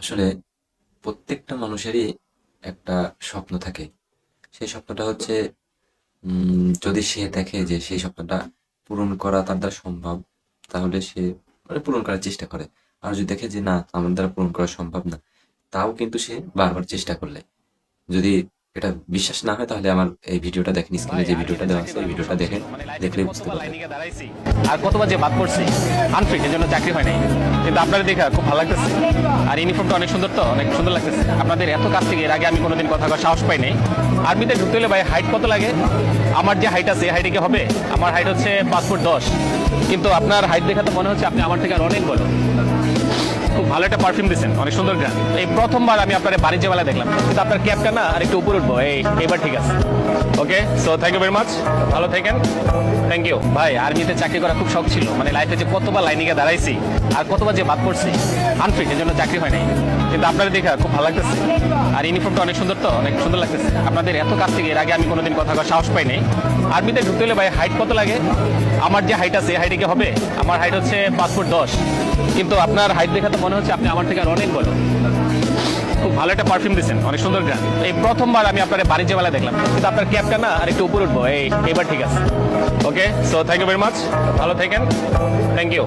আসলে প্রত্যেকটা মানুষেরই একটা স্বপ্ন থাকে। সেই স্বপ্নটা হচ্ছে যদি সে দেখে যে সেই স্বপ্নটা পূরণ করা তার দ্বারা সম্ভব, তাহলে সে মানে পূরণ করার চেষ্টা করে। আর যদি দেখে যে না, আমার দ্বারা পূরণ করা সম্ভব না, তাও কিন্তু সে বারবার চেষ্টা করলে। যদি এটা বিশ্বাস না হয় তাহলে আমার এই ভিডিওটা দেখেন স্ক্রিনে যে ভিডিওটা দেওয়া আছে এই ভিডিওটা দেখেন দেখলে বুঝতে পারবেন। আর কতবার যে বাদ করছি আনফিট এর জন্য চাকরি হয় নাই। কিন্তু আপনাদের দেখা খুব ভালো লাগতেছে। আর ইউনিফর্মটা অনেক সুন্দর তো অনেক সুন্দর লাগতেছে। আপনাদের এত কাছ থেকে এর আগে আমি কোনোদিন কথা কওয়ার সাহস পাই নাই। আর্মিতে ঢুকতে হলে ভাই হাইট কত লাগে? আমার যে হাইট আছে হাইটে কি হবে? আমার হাইট হচ্ছে পাঁচ ফুট দশ। কিন্তু আপনার হাইট দেখে তো মনে হচ্ছে আপনি আমার থেকে আর অনেক বড়। ভালো একটা পারফিউম দিচ্ছেন অনেক সুন্দর গান। এই প্রথমবার আমি আপনার বাণিজ্য মেলা দেখলাম। কিন্তু আপনার ক্যাবটা না আর একটু উপরে উঠবো। এই, এবার ঠিক আছে। Okay so thank you very much ভালো থাকেন। থ্যাংক ইউ ভাই আর্মিতে চাকরি করা খুব শখ ছিল। মানে লাইফে যে কতবার লাইনিংয়ে দাঁড়াইছি আর কতবার যে বাদ করছি আনফিট এর জন্য চাকরি হয় নাই। কিন্তু আপনাদের দেখা খুব ভালো লাগতেছে। আর ইউনিফর্মটা অনেক সুন্দর তো, অনেক সুন্দর লাগতেছে। আপনাদের এত কাছ থেকে এর আগে আমি কোনোদিন কথা কওয়ার সাহস পাই নাই। আর্মিতে ঢুকতে হলে ভাই হাইট কত লাগে? আমার যে হাইট আছে হাইটে কি হবে? আমার হাইট হচ্ছে পাঁচ ফুট দশ। কিন্তু আপনার হাইট দেখে তো মনে হচ্ছে আপনি আমার থেকে আর অনেক বড়। খুব ভালো একটা পারফিউম দিচ্ছেন অনেক সুন্দর গান এই প্রথমবার আমি আপনার বাণিজ্য মেলা দেখলাম। কিন্তু আপনার ক্যাবটা না, আর একটু উপরে উঠবো। এই, এবার ঠিক আছে। Okay so thank you very much ভালো থাকেন। Thank you